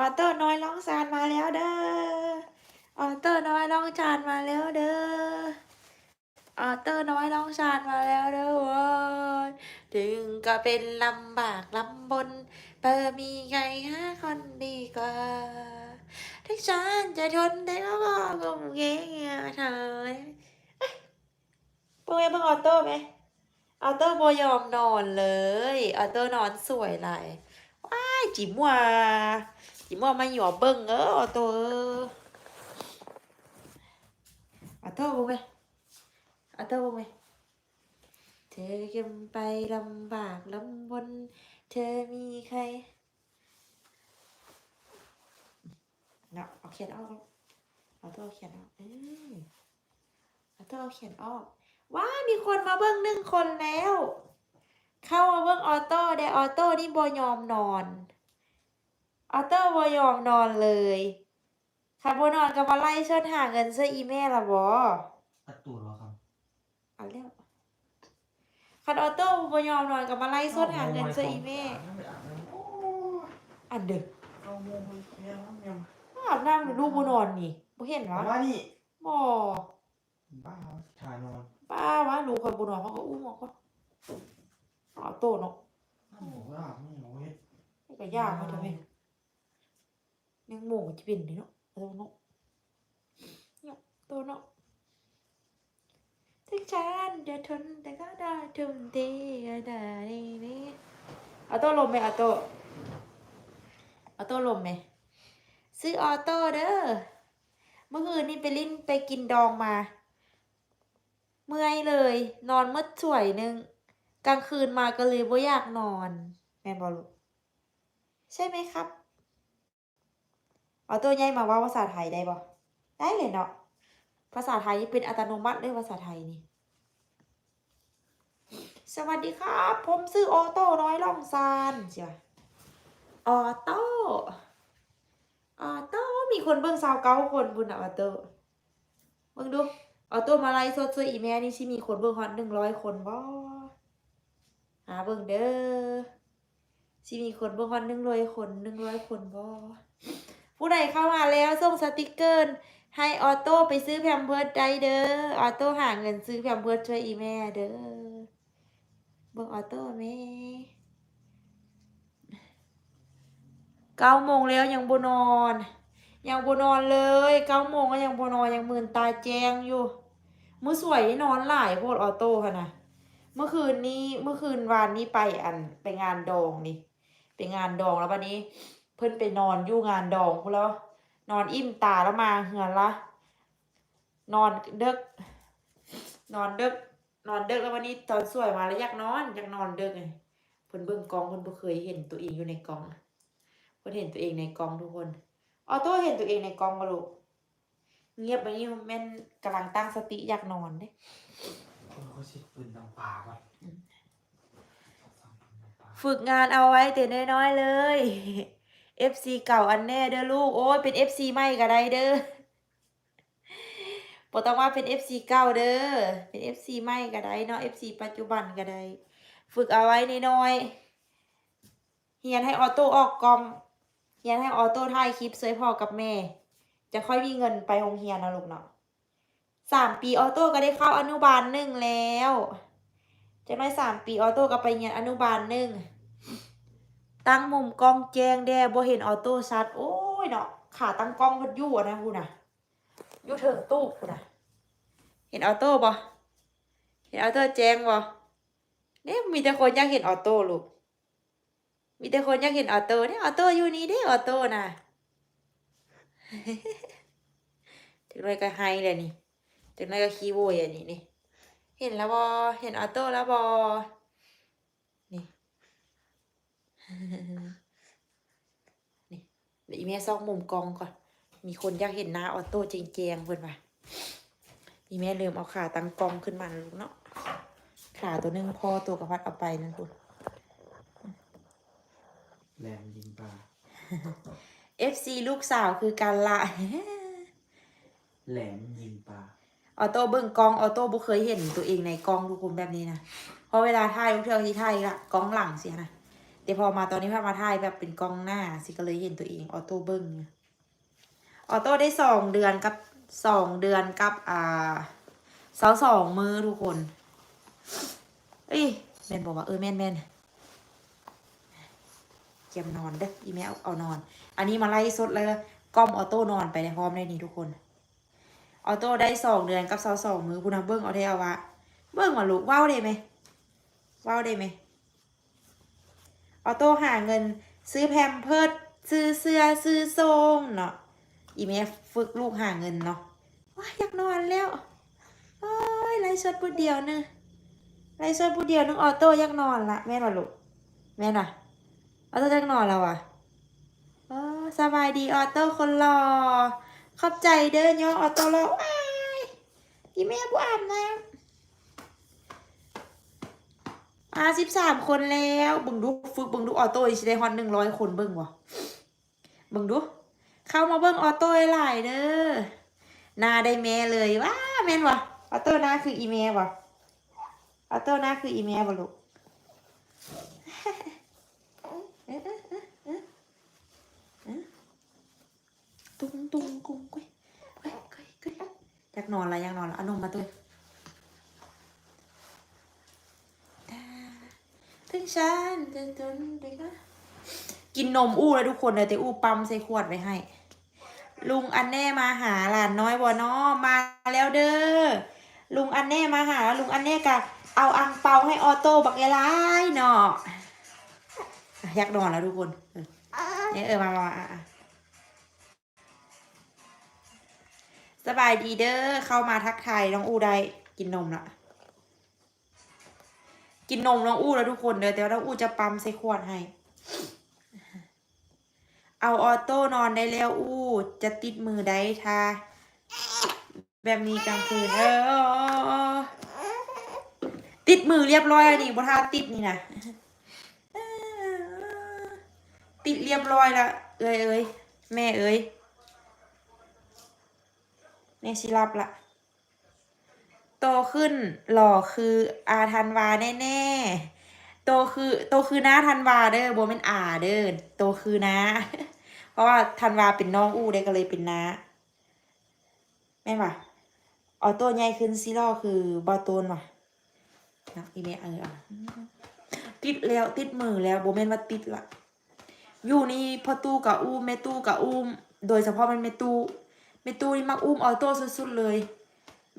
ออโต้น้อยร้องซานมาแล้วเด้อออโต้น้อยร้องจานมาแล้วเด้อออโต้น้อยร้องชานมาแล้วเด้อเว้ยถึงก็เป็นลำบากลำบนเปิมีใครหาคนดีกว่าที่ฉันจะทนได้ก็บอกกงเงี้ยเธอเอ้ยเพิ่งไปเพิ่งออโต้ไหมออโต้บยอมนอนเลยออโต้นอนสวยหลยว้ายจิ๋มว่า จิมว่ามาหยอเบิ้งเออออโต้เออออโต้บุ้งไหมอาเตอร์บ้างไหมเธอกันไปลำบากลำบน เธอมีใครเนาะเอาเขียนออกเอาตอร์เขียนออกเออเอาตอร์เอาเขียนออก ว้ามีคนมาเบิ้งหนึ่งคนแล้ว เข้ามาเบิ้งออโต้ได้ออโต้นี่บอยอมนอน ออโต้บอยอมนอนเลยค่ะบนอนก็มาไล่เชิญหาเงินเสื้ออีเมลละบอตัดตูดเหรอครับเอาแล้วคันออโต้บ่ยอมนอนกับมาไล่สดหาเงินเสื้ออีแม่โอ้อันเดึกเอาโมงมันแม่น้ำยอาบน้ำหรือลูกบ่นอนนี่บ่เห็นำวะว่านี่บ่บ้าถ่ายนอนป้าวะลูกคนบ่นอนเขาก็อุ้มออกก็ออโต้เนาะนั่นบอกว่าไม่เอาเฮ็ดนี่ก็ยากมาทำไม ยังโมงจะเป็นนี่เนาะเอาเนาะเนาะโตเนาะถึงฉันจะทนแต่ก็ได้ทุ่มเทก็ได้นี่ออโต้ลมไหมออโต้ออโต้ลมไหมซื้อออโต้เด้อเมื่อคืนนี่ไปลิ้นไปกินดองมา เมื่อยเลย นอนมืดสวยหนึงกลางคืนมาก็เลยบ่อยากนอน แม่นบอลูกใช่ไหมครับ ออโต้ย้ายมาว่าภาษาไทยได้บ่ได้เลยเนาะภาษาไทยนี่เป็นอัตโนมัติเลยภาษาไทยนี่สวัสดีครับผมซื้อออโต้น้อยล่องซานใช่ปะออโต้ออโต้มีคนเบิ่งสาวเก้าคนบุญอะออโต้เบิ่งดูออโต้มาไล่สดซื้ออีแม่นี่สิมีคนเบิ่งฮอตหนึ่งร้อยคนบ่หาเบิ่งเด้อสิมีคนเบิ่งฮอตหนึ่งร้อยคนหนึ่งร้อยคนบ่ ผู้ใดเข้ามาแล้วส่งสติกเกอร์ ให้ออโต้ไปซื้อแพมเพิร์ดได้เด้อออโต้หาเงินซื้อแพมเพิร์ดช่วยอีแม่เด้อเบิ่งออโต้แม่เก้าโมงแล้วยังบนอน ยังบนอนเลยเก้าโมงก็ยังบนอนยังมื่นตาแจงอยู่มื้อสวยนอนหลายโพดออโต้ค่ะนะเมื่อคืนนี้เมื่อคืนวานนี้ไปอันไปงานดองนี่ไปงานดองแล้ววันนี้ เพิ่นไปนอนอยู่งานดองพู้นแล้ว นอนอิ่มตาแล้วมาเหือนละ นอนเดึก นอนเดึก นอนเดึกแล้ววันนี้ตอนสวยมาแล้วอยากนอนอยากนอนเดึกไงเพิ่นเบิ่งกล้องเพิ่นบ่เคยเห็นตัวเองอยู่ในกล้องเพิ่นเห็นตัวเองในกล้องทุกคนออโต้เห็นตัวเองในกล้องบ่ลูกเงียบไปนี่แม่นกำลังตั้งสติอยากนอนเด้คนเขาสิปืนดังปากว่ะฝึกงานเอาไว้แต่น้อยๆเลย FC เก่าอันแน่เด้อลูก โอ้ยเป็น FC ใหม่ก็ได้เด้อบ่ต้องว่าเป็น FC เก่าเด้อ เป็น FC ใหม่ก็ได้เนาะ FC ปัจจุบันก็ได้ ฝึกเอาไว้น้อยเฮียนให้ออโต้ออกกองเฮียนให้ออโต้ถ่ายคลิปสวยพ่อกับแม่ จะค่อยมีเงินไปโรงเรียนนะลูกเนาะสามปีออโต้ก็ได้เข้าอนุบาลหนึ่งแล้วจากน้อยสามปีออโต้ก็ไปเรียนอนุบาลหนึ่ง ตั้งมุมกล้องแจ้งแด่บ่เห็นออโต้ชัดโอ้ยเนาะขาตั้งกล้องพัดยู่อะนะพูน่ะยู่เถิงตู้พูน่ะเห็นออโต้บ่เห็นออโต้แจ้งบ่เนี่ยมีแต่คนอยากเห็นออโต้ลูกมีแต่คนอยากเห็นออโต้เนี่ยออโต้อยู่นี่เด้ออโต้น่ะถึงเลยก็ไฮเลยนี่ถึงเลยก็คีย์โวยอะนี่นี่เห็นแล้วบอเห็นออโต้แล้วบอ นี่เดี๋ยวอีเมลซอกมุมกล้องก่อน มีคนอยากเห็นหน้าออโต้จริงๆเพื่อนว่ะอีเมลลืมเอาขาตั้งกล้องขึ้นมานะลูกเนาะขาตัวหนึงพอตัวกระพัดเอาไปนั่นคุณแหลมยิงปลา FC ลูกสาวคือการละแหลมยิงปลา ออโต้เบิ่งกล้องออโต้บ่เคยเห็นตัวเองในกล้องทุกคนแบบนี้นะ เพราะเวลาถ่ายทุกเทื่อที่ถ่ายละกล้องหลังเสียนะ แต่พอมาตอนนี้พามาถ่ายแบบเป็นกล้องหน้าสิก็เลยเห็นตัวเองออโต้เบิ้งออโต้ได้สองเดือนกับสองเดือนกับอ่าเสาสองมือทุกคนเอ้ยแม่นบอกว่าเออแม่นแม่นเกียมนอนเด้ออีแม่เอานอน อันนี้มาไล่สดเลยกล้อมออโต้นอนไปในพร้อมได้นี่ทุกคนออโต้ได้สองเดือนกับเสาสองมือคุณนะเบิ้งเอาได้เอาวะเบิ้งว่าลูกว้าวได้ไหมว้าวได้ไหม ออโต้หาเงิน ซื้อแพมเพิร์ดซื้อเสื้อซื้อทรงเนาะอีเมฟฝึกลูกหาเงินเนาะว้ายอยากนอนแล้วโอ้ยไล่สดพูดเดียวนึงไล่สดพูดเดียวนึงออโต้อยากนอนละแม่นว่ะลูกแม่น่ะออโต้อยากนอนแล้วว่ะโอ้สบายดีออโต้คนรอขอบใจเด้อย้อออโต้รอว้ายอีแม่ผู้อาบน้ำ อาสิบสามคนแล้วบึงดูฝึกบึงดูออโต้สิได้ฮอนหนึ่งร้อยคนเบิ่งวะบิ่งดู เข้ามาเบิ่งออโต้หลายเด้อนาได้แม่เลยว้าแม่นวะออโต้หน้าคืออีแม่วะออโต้หน้าคืออีแม่วะลูกเอ๊ะเอ๊ะเอ๊ะเอ๊ะเอ๊ะตุ้งตุ้งกุ้งกุ้ยเฮ้ยเฮ้ยเฮ้ยอยากนอนละอยากนอนละอานมมาตัว ถึงฉันจะจนเด็กนะกินนมอู้แล้วทุกคนเลยแต่อู้ปั๊มใส่ขวดไว้ให้ ลุงอันแน่มาหาหลานน้อยบอนอมาแล้วเด้อลุงอันแน่มาหา ลุงอันแน่กะเอาอังเปาให้ออโต้บักยายเนาะอยากนอนแล้วทุกคนเนี่ยเออมามาสบายดีเด้อเข้ามาทักทายน้องอูได้กินนมละ กินนมน้องอู้แล้วทุกคนเด้อแต่ว่าน้องอู้จะปั๊มใส่ขวดให้ เอาออโต้นอนได้แล้วอู้จะติดมือได้ทาแบบนี้กลางคืนเออติดมือเรียบร้อยแล้วนี่บ่ทาติดนี่นะติดเรียบร้อยละเอ้ยเอ้ยแม่เอ้ยแม่สิรับละ โตขึ้นหล่อคืออาทันวาแน่ๆ โตคือโตคือน้าทันวาเด้อโบเป็นอาเด้อโตคือน้าเพราะว่าทันวาเป็นน้องอู้ได้ก็เลยเป็นน้าแม่นว่ะออโต้ใหญ่ขึ้นซิล่อคือบอโตนว่ะนะอีเมเอออะติดแล้วติดมือแล้วโบแมนว่าติดละอยู่นี่พ่อตู้กับอุ้มแม่ตู้กับอุ้มโดยเฉพาะมันแม่ตู้แม่ตู้นี่มักอุ้มออโต้สุดๆเลย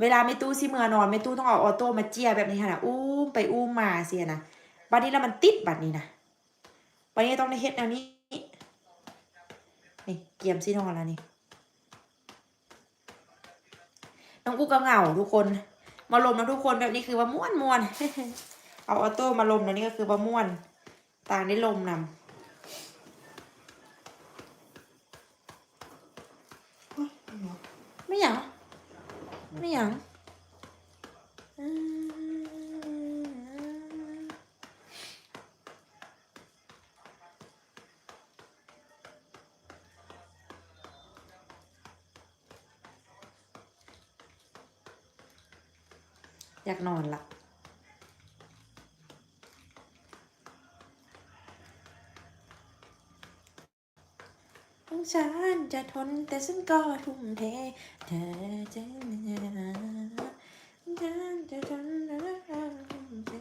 เวลาแม่ตู้สิเมื่อนอนแม่ตู้ต้องเอาออโต้มาเจียแบบนี้ค่ะนะอุ้มไปอุ้มมาเสียนะบัดนี้แล้วมันติดบัดนี้นะบัดนี้ต้องได้เฮ็ดแนวนี้นี่เกียมซีนอนแล้วนี่น้องอู้ก็เหงาทุกคน มาลมนะทุกคนแบบนี้คือว่าม่วนม่วนเอาออโต้มาลมนะนี่ก็คือว่าม่วนต่างได้ลมนำโอ๊ยไม่หยัง ไม่หยังอยากนอนละ ฉันจะทนแต่ฉันก็ทุ่มเท เธอจะฉันจะทนแต่ฉันก็ทุ่มเท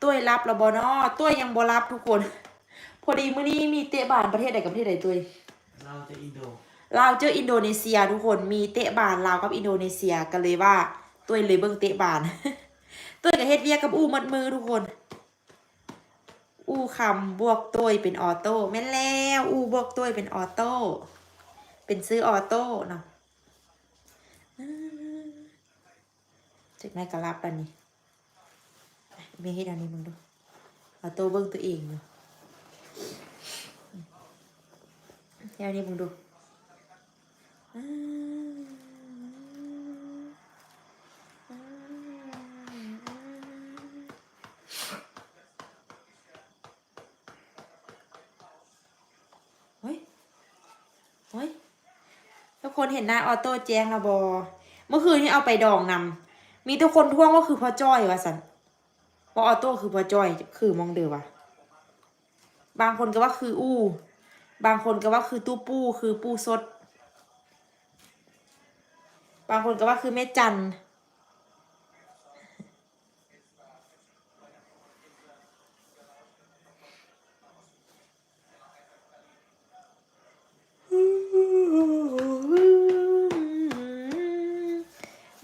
ตัวรับแล้วบอนอตัวยังบรับทุกคน พอดีมื้อนี้มีเตะบานประเทศใดกับประเทศใดตัวเราจะอินโดลาวเจออินโดนีเซียทุกคนมีเตะบานลาวกับอินโดนีเซียกันเลยว่าตัวเลยเบิ่งเตะบานตัวกับเฮ็ดเวียกกับอู้มัดมือทุกคน อูคำบวกตัวเป็นออโต้แม่นแล้วอูบวกตัวเป็นออโต้เป็นซื้อออโต้เนาะจากไหนก็รับอันนี้ไม่เฮ็ดอันนี้มึงดูออโต้เบิ่งตัวเองอยู่เดี๋ยวนี้มึงดู เฮ้ย เฮ้ย ทุก คนเห็นหน้าออโต้แจ้งระบอ เมื่อคืนนี้เอาไปดองนำมีทุกคนท่วงก็คือพ่อจ้อยวะสันว่าออโต้คือพอจอย คือมองเดือวะบางคนก็ว่าคืออู้ บางคนก็ว่าคือตู้ปู้คือปู้สด บางคนก็ว่าคือแม่จัน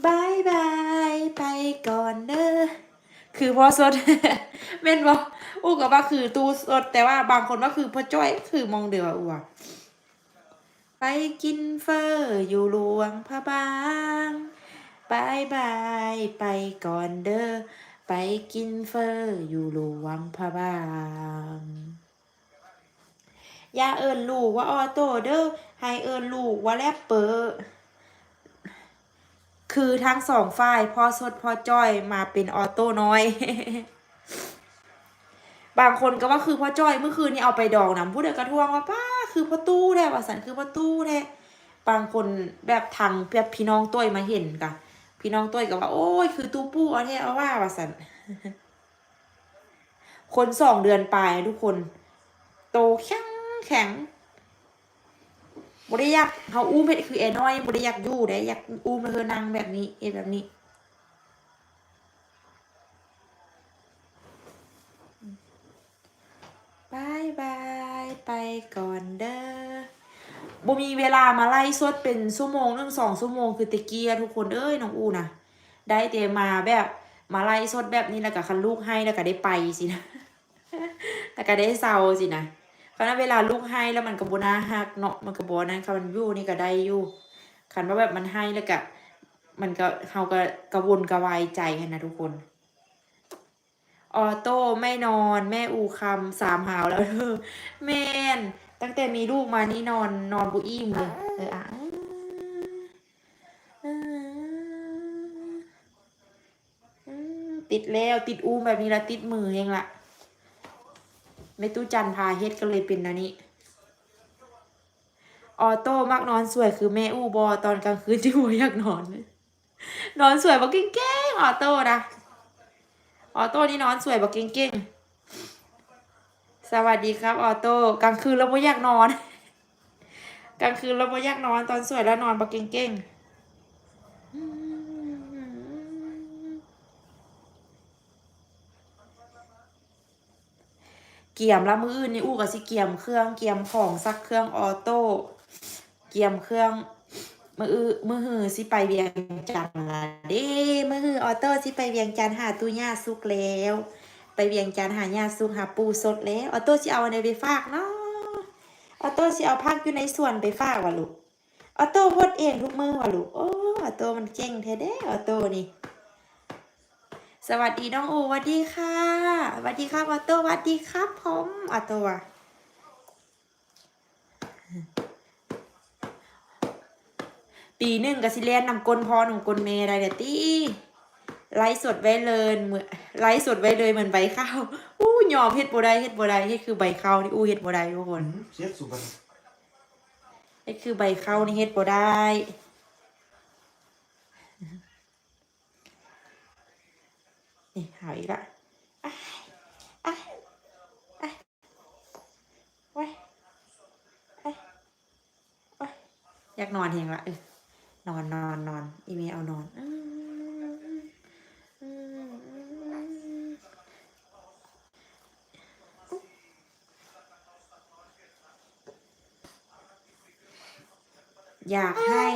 บายบายไปก่อนเด้อ คือพอสดเม่นบอกอู้ก็ว่าคือตู้สด แต่ว่าบางคนว่าคือพ่อจ้อยคือมองเดือว่าอูอะไปกินเฟอร์อยู่หลวงพระบางบายบายไปก่อนเด้อไปกินเฟอร์อยู่หลวงพระบางอย่าเอิญลูกว่าออโต้เด้อให้เอิญลูกว่าแรปเปอร์ คือทั้งสองฝ่ายพ่อสดพ่อจ้อยมาเป็นออโต้น้อย บางคนก็ว่าคือพ่อจ้อยเมื่อคืนนี้เอาไปดองน้ำผู้เด็กกระทวงว่าป้าคือพ่อตู้แท้ว่าสันคือพ่อตู้แท้บางคนแบบทางแบบพี่น้องต้วยมาเห็นกะพี่น้องต้วยก็ว่า โอ้ยคือตู้ปู้เอาแท้เอาว่าว่าสันคนสองเดือนปลายทุกคน โตแข็งแข็ง บริยักเขาอุ้มเฮ็ดคือแอน้อยบริยักอยู่ได้อยากอุ้มเธอนางแบบนี้เอ็ดแบบนี้บายบายไปก่อนเด้อบ่มีเวลามาไล่สดเป็นชั่วโมงนึงสองชั่วโมงคือตะเกียทุกคนเอ้ยน้องอูนะได้แต่มาแบบมาไล่สดแบบนี้แล้วก็คันลูกให้แล้วก็ได้ไปสินะแล้วก็ได้เศร้าสินะ ราะนั้นเวลาลูกให้แล้วมันก็บ่น่าฮักเนาะมันก็บ่นั้นค่ะมันยู่นี่ก็ได้อยู่คันว่าแบบมันให้แล้วก็มันก็เฮาก็กระวนกระวายใจนนะทุกคน ออโต้ไม่นอน แม่อูคำสามหาวแล้วเธอแม่น ตั้งแต่มีลูกมานี่นอนนอนบุอิ่มเลยเอออะติดแล้วติดอูแบบนี้ละติดมือเองละ ไม่ตู้จันพาเฮ็ดก็เลยเป็นนะนี้ออโต้มักนอนสวยคือแม่อูบอตอนกลางคืนที่หัวอยากนอน นอนสวยบอกเก่งๆออโต้นะออโต้นี่นอนสวยบอกเก่งๆสวัสดีครับออโต้กลางคืนเราไม่อยากนอน กลางคืนเราไม่อยากนอนตอนสวยแล้วนอนบอกเก่งๆ เกี่ยมละมืออื่นนี่อู้กับสิเกี่ยมเครื่องเกี่ยมของซักเครื่องออโต้เกี่ยมเครื่องมืออือมือหือสิไปเวียงจันทน์ละเด้มือหือออโต้สิไปเวียงจันทน์หาตู้ย่าสุกแล้ว ไปเวียงจันทน์หาย่าสุกหาปูสดแล้วออโต้สิเอาอะไรไปฝากเนาะออโต้สิเอาพักอยู่ในส่วนไปฝากวะลูกออโต้พดเองทุกมือวะลูกโอ้ออโต้มันเก่งแท้เด้ออโต้นี่ สวัสดีน้องโอสวัสดีค่ะสวัสดีครับออโต้สวัสดีครับผมออโต้อะปีหนึ่งกับสิเลียนนำกลพอนำกลเมอะไรเดี๋ยวตีไลฟ์สดไว้เลยเหมือนไลฟ์สดไว้เลยเหมือนใบข้าวอู้ยอมเฮ็ดบ่ได้เฮ็ดบ่ได้เฮ็ดคือใบข้าวนี่อู้เฮ็ดบ่ได้ทุกคนเสียสุบันเฮ็ดคือใบข้าวนี่เฮ็ดบ่ได้ นี่หาอีกละอ้ายอ้ายอ้ยไว้อ้ยไว้อยากนอนเฮงละเออนอนนอนนอนอีเมลเอานอนอืมอืมอืมอยากให้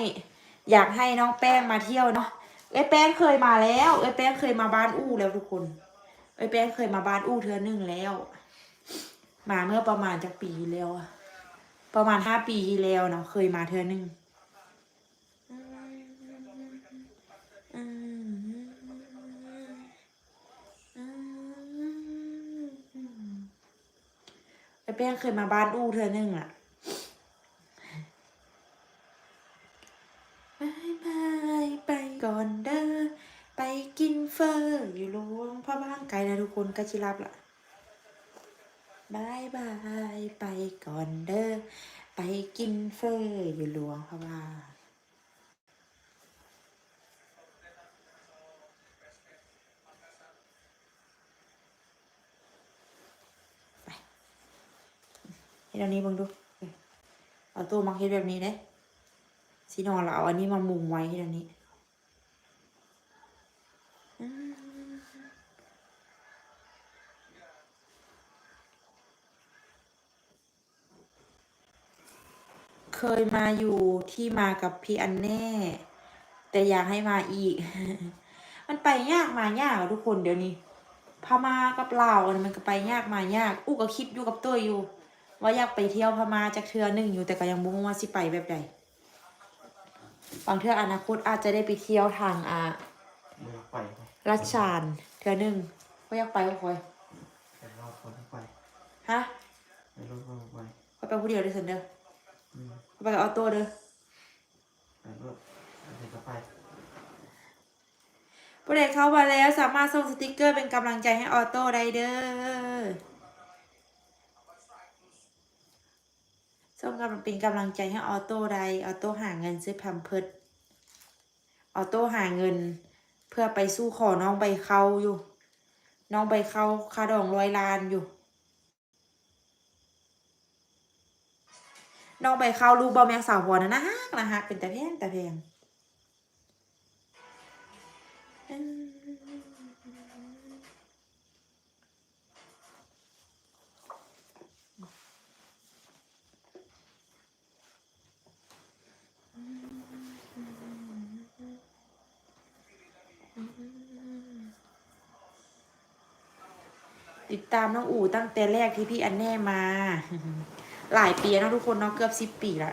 อยากให้น้องแป้งมาเที่ยวเนาะ เอ้แป้งเคยมาแล้วเอ้แป้งเคยมาบ้านอู้แล้วทุกคนเอ้แป้งเคยมาบ้านอู้เทือหนึ่งแล้ว มาเมื่อประมาณจากปีแล้วอะประมาณห้าปีที่แล้วเนาะเคยมาเทือหนึ่งไอ้แป้งเคยมาบ้านอู้เธอหนึ่งอะ พ่อบ้างไกลนะทุกคนก็ชิรับละบายบายไปก่อนเด้อไปกินเฟออยู่หลวงพ่อบ้าเฮ็ดอันนี้บังดูเอาตู้มาเฮ็ดแบบนี้เด้สีนอนเราเอาอันนี้มามุงไว้เฮ็ดอันนี้ เคยมาอยู่ที่มากับพี่อันแน่ แต่อยากให้มาอีก มันไปยากมายากอะทุกคนเดี๋ยวนี้พม่ากับลาวอันมันก็ไปยากมายากอู้ก็คิดอยู่กับตัวอยู่ ว่าอยากไปเที่ยวพม่าจากเทือหนึ่งอยู่แต่ก็ยังบ่รู้ว่าสิไปแบบใดบางเทืออนาคตอาจจะได้ไปเที่ยวทางอ่าเดี๋ยวไปไปรัชชานเทือหนึ่งก็อยากไปก็คอยไปรอบคนไปฮะไปรอบคนไปคอยไปผู้เดียวเด้อเซนเด้ออืมข้อย ไปกับออโต้เด้อไปรอบอะไรก็ไปผู้ใดเข้ามาแล้วสามารถส่งสติกเกอร์เป็นกำลังใจให้ออโต้ได้เด้อส่งกำลังเป็นกำลังใจให้ออโต้ได้ออโต้หาเงินซื้อแพมเพิร์ดออโต้หาเงิน เพื่อไปสู้ขอน้องใบเขาอยู่ น้องใบเขาคาดองร้อยล้านอยู่ น้องใบเขาลูกบอแมงสาวหัวนะนะฮักนะฮักเป็นแต่แพงแต่แพงติดตามน้องอู่ตั้งแต่แรกที่พี่อันแน่มา หลายปีแล้วเนะทุกคนเนาะเกือบสิบปีละ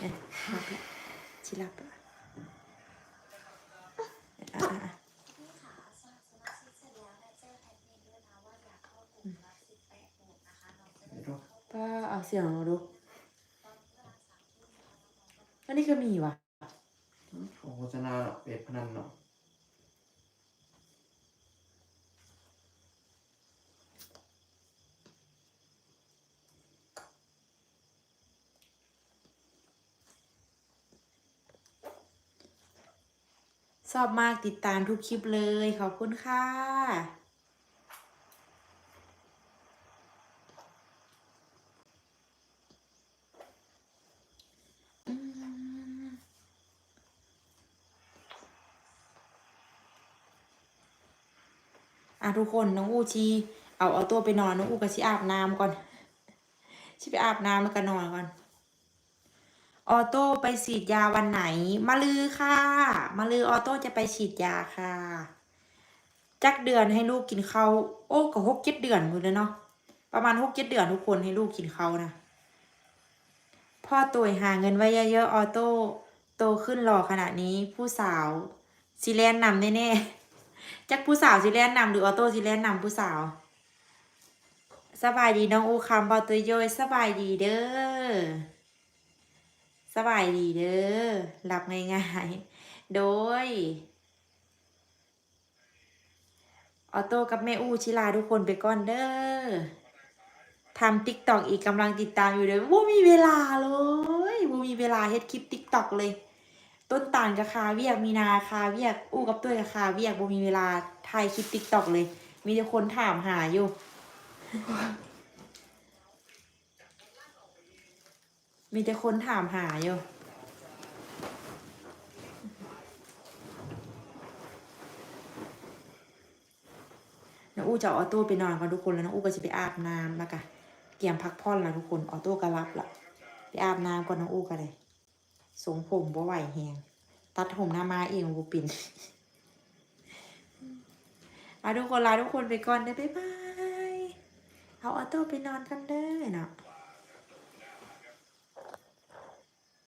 เนี่ยชิลับอะป้าเอาเสียงมาดูอันนี้ก็มีว่ะของโฆษณาเนาเป็ดพนันเนาะ ชอบมากติดตามทุกคลิปเลย ขอบคุณค่ะ อะทุกคนน้องอูชีเอาเอาตัวไปนอนน้องอูก็ชิอาบน้ำก่อนชิไปอาบน้ำแล้วก็นอนก่อน ออโต้ไปฉีดยาวันไหน มาลือค่ะ มาลือออโต้จะไปฉีดยาค่ะ จักเดือนให้ลูกกินเขาโอ้ก็หกเจ็ดเดือนหมดเลยเนาะ ประมาณหกเจ็ดเดือนทุกคนให้ลูกกินเขานะ พ่อตัวหาเงินไว้เยอะๆออโต้โตขึ้นหล่อขนาดนี้ผู้สาวซีแลนนำแน่ๆจักผู้สาวซีแลนนำหรือออโต้ซีแลนนำผู้สาว สบายดีน้องอูคำบอตัวโยยสบายดีเด้อ สบายดีเด้อหลับง่ายๆ โดย ออโต้กับแม่อู้ชิลาทุกคนไปก่อนเด้อทำติ๊กตอกอีกกำลังติดตามอยู่เลยว่ามีเวลาเลยว่ามีเวลาเฮ็ดคลิปติ๊กตอกเลย ต้นตาลกับคาเวียกมีนาคาเวียกอู้กับตัวกับคาเวียกบ่มีเวลาถ่ายคลิปติ๊กตอกเลย มีแต่คนถามหาอยู่ มีแต่คนถามหาอยู่ น้องอู้จะเอาอโต้ไปนอนกันทุกคนแล้วน้องอู้ก็จะไปอาบน้ำแล้วก็เตรียมพักผ่อนแล้วทุกคนออโต้ก็รับละไปอาบน้ำก่อนน้องอู้ก็เลยสงผมบ่ไหวแหงตัดผมหน้ามาเองบูปินอาทุกคนลาทุกคนไปก่อนเด้อบ๊ายบาย เอาออโต้ไปนอนกันเด้อเนาะ